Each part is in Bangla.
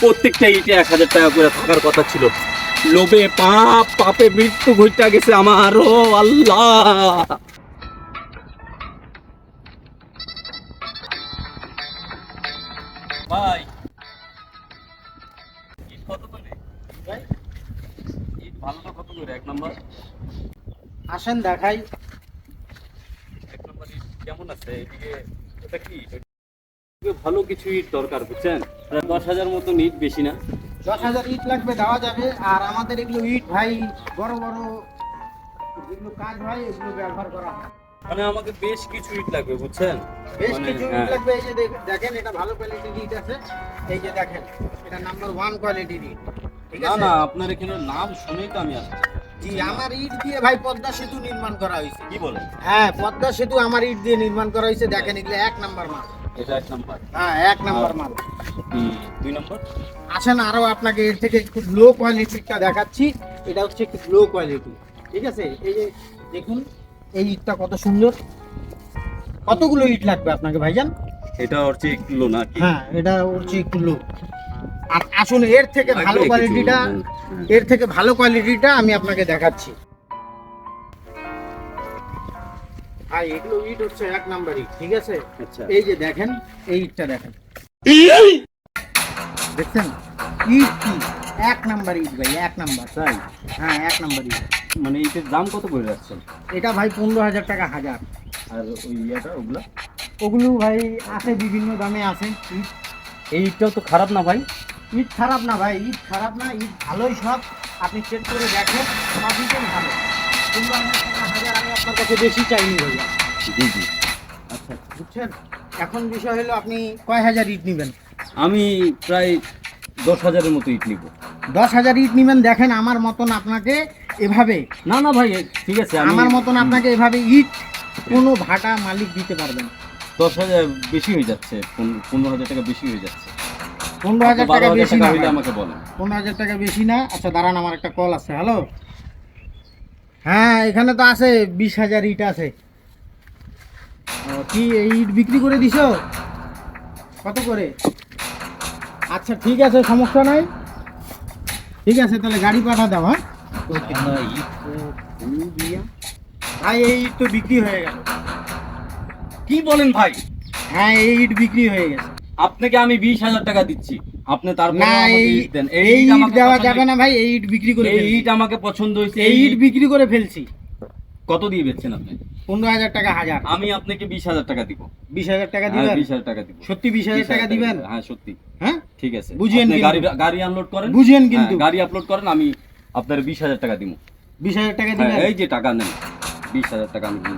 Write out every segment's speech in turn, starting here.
প্রত্যেকটা ইটে এক হাজার টাকা করে থাকার কথা ছিল। লোভে পাপ পাপে মৃত্যু ঘটতে গেছে আমার ও আল্লাহ। ভাই। ইট কত করে? ভাই ইট ভালোটা কত করে? এক নম্বর। আসেন দেখাই। এক নম্বর ইট কেমন আছে? এদিকে এটা কি? এদিকে ভালো কিছু ইট দরকার বুঝছেন? দশ হাজার মতন ইট বেশি না। দশ হাজার ইট লাগবে দেওয়া যাবে। আর আমাদের এগুলো ইট ভাই বড় বড় যেগুলো কাজ হয় এগুলো ব্যবহার করা হয়। মানে আমাকে বেশ কিছু ইট লাগবে বুঝছেন? বেশ মানে, কিছু ইট হ্যাঁ। লাগবে এই যে দেখেন এটা ভালো কোয়ালিটির ইট আছে। এই যে দেখেন এটা নাম্বার ওয়ান কোয়ালিটির ইট। ঠিক না আছে? না আপনার এখানে নাম শুনেই তো আমি আসছি। জি আমার ইট দিয়ে ভাই পদ্মা সেতু নির্মাণ করা হয়েছে। কি বলেন? হ্যাঁ পদ্মা সেতু আমার ইট দিয়ে নির্মাণ করা হয়েছে। দেখেন এগুলো এক নাম্বার মাল। এটা এক নম্বর। হ্যাঁ এক নাম্বার মাল। দুই নম্বর। আসেন আরও আপনাকে এর থেকে একটু লো কোয়ালিটিটা দেখাচ্ছি। এটা হচ্ছে একটু লো কোয়ালিটি ঠিক আছে? এই যে দেখুন এই ইটটা কত সুন্দর। কতগুলো ইট লাগবে আপনাকে ভাইজান? এটা হচ্ছে একটু লো না হ্যাঁ এটা হচ্ছে একটু লো আর আসুন এর থেকে ভালো কোয়ালিটিটা। এর থেকে ভালো কোয়ালিটিটা আমি আপনাকে দেখাচ্ছি। আর এগুলো ইট হচ্ছে এক নাম্বার ইট ঠিক আছে? আচ্ছা। এই যে দেখেন এই ইটটা দেখেন। দেখছেন? ইট কি? এক নাম্বার ইট ভাই এক নাম্বার। তাই? হ্যাঁ এক নাম্বার ইট। মানে ইটের দাম কত করে রাখছেন এটা ভাই পনেরো হাজার টাকা হাজার। আর ওই ইয়েটা ওগুলা? ওগুলো ভাই আছে বিভিন্ন দামে আছে ইট। এই ইটটাও তো খারাপ না ভাই? ইট খারাপ না ভাই ইট খারাপ না ইট ভালোই সব। আপনি চেক করে দেখেন সব ইটই ভালো। পনেরো হাজার টাকা হাজার আপনার কাছে বেশি চাইনি ভাইয়া জি জি। আচ্ছা বুঝছেন? এখন বিষয় হলো আপনি কয় হাজার ইট নেবেন? আমি প্রায় দশ হাজারের মতো ইট নিব। দশ হাজার ইট নেবেন দেখেন আমার মতন আপনাকে এভাবে। না না ভাই ঠিক আছে আমার মতন আপনাকে এভাবে ইট কোনো ভাটা মালিক দিতে পারবেন দশ হাজার বেশি হয়ে যাচ্ছে পনেরো হাজার টাকা বেশি হয়ে যাচ্ছে। পনেরো হাজার টাকা বেশি না আমাকে বলেন। পনেরো হাজার টাকা বেশি না। আচ্ছা দাঁড়ান আমার একটা কল আছে। হ্যালো? হ্যাঁ এখানে তো আছে বিশ হাজার ইট আছে। কি এই ইট বিক্রি করে দিস কত করে? আচ্ছা ঠিক আছে সমস্যা নাই। ঠিক আছে তাহলে গাড়ি পাঠা দাও হ্যাঁ? ভাই এই ইট তো বিক্রি হয়ে গেল। কি বলেন ভাই? হ্যাঁ এই ইট বিক্রি হয়ে গেছে। আপনাকে আমি বিশ হাজার টাকা দিচ্ছি। আপনি তারপর না এই এই ইট দেওয়া যাবে না ভাই এই ইট বিক্রি করে এই ইট আমাকে পছন্দ হয়েছে এই ইট বিক্রি করে ফেলছি। কত দিয়ে বেচছেন আপনি? পনেরো হাজার টাকা হাজার। আমি আপনাকে বিশ হাজার টাকা দিব। বিশ হাজার টাকা হ্যাঁ, দিবেন? বিশ হাজার টাকা দিব। সত্যি বিশ হাজার টাকা দিবেন? হ্যাঁ সত্যি। হ্যাঁ? ঠিক আছে। বুঝিয়েন গাড়ি গাড়ি আনলোড করেন? বুঝিয়েন হ্যাঁ, কিন্তু। গাড়ি আপলোড করেন আমি আপনার বিশ হাজার টাকা দিব। বিশ হাজার টাকা হ্যাঁ, দিবেন? এই যে টাকা নেন। বিশ হাজার টাকা আমি দিয়ে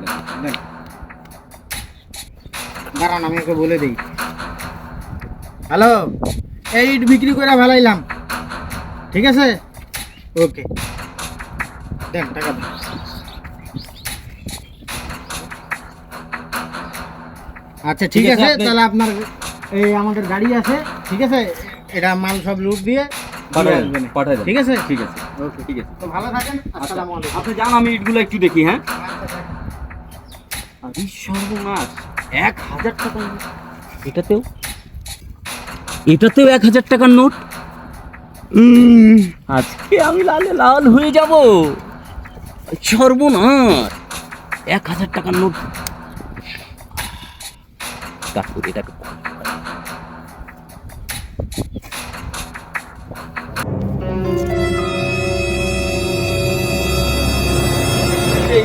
দাঁড়ান আমি ওকে বলে দিই। হ্যালো? এই ইট বিক্রি করে ফেলাইলাম। ঠিক আছে? ওকে দেন টাকা আচ্ছা ঠিক আছে, তাহলে আপনার এই আমাদের গাড়ি আছে ঠিক আছে? এটা মাল সব লুট দিয়ে। ঠিক আছে? ঠিক আছে ওকে ঠিক আছে। তো ভালো থাকেন আচ্ছা আসসালামু আলাইকুম। আপনি যান আমি ইটগুলো একটু দেখি হ্যাঁ? আচ্ছা। আরে সর্বনাশ এক হাজার টাকা। এটাতেও? এটাতেও এক হাজার টাকার নোট? আজকে আমি লালে লাল হয়ে যাব। সর্বনাশ। এক হাজার টাকার নোট। তারপর এটাকে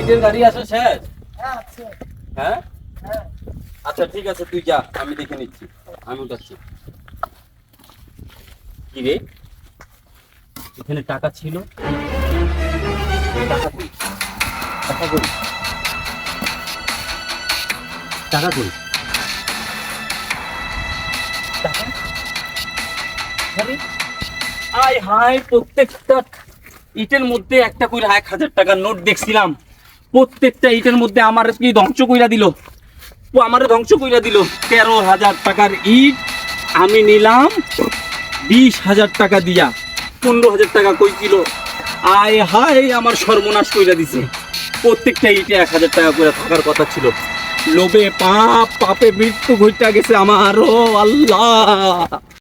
ইটের গাড়ি আসে শেষ হ্যাঁ। আচ্ছা ঠিক আছে তুই যা আমি দেখে নিচ্ছি। আমি উঠাচ্ছি। এখানে টাকা ছিল। টাকা টাকা প্রত্যেকটা ইটের মধ্যে একটা করে এক হাজার টাকার নোট দেখছিলাম। প্রত্যেকটা ইটের মধ্যে আমার কি ধ্বংস কইরা দিল? আমারে ধ্বংস কইরা দিল। তেরো হাজার টাকার ইট আমি নিলাম। বিশ হাজার টাকা দিয়া, পনেরো হাজার টাকা কই কিলো আয় হায়, আমার সর্বনাশ কইরা দিছে। প্রত্যেকটা ইটে এক হাজার টাকা করে থাকার কথা ছিল। লোভে পাপ, পাপে মৃত্যু ঘটতে গেছে আমার, ও আল্লাহ।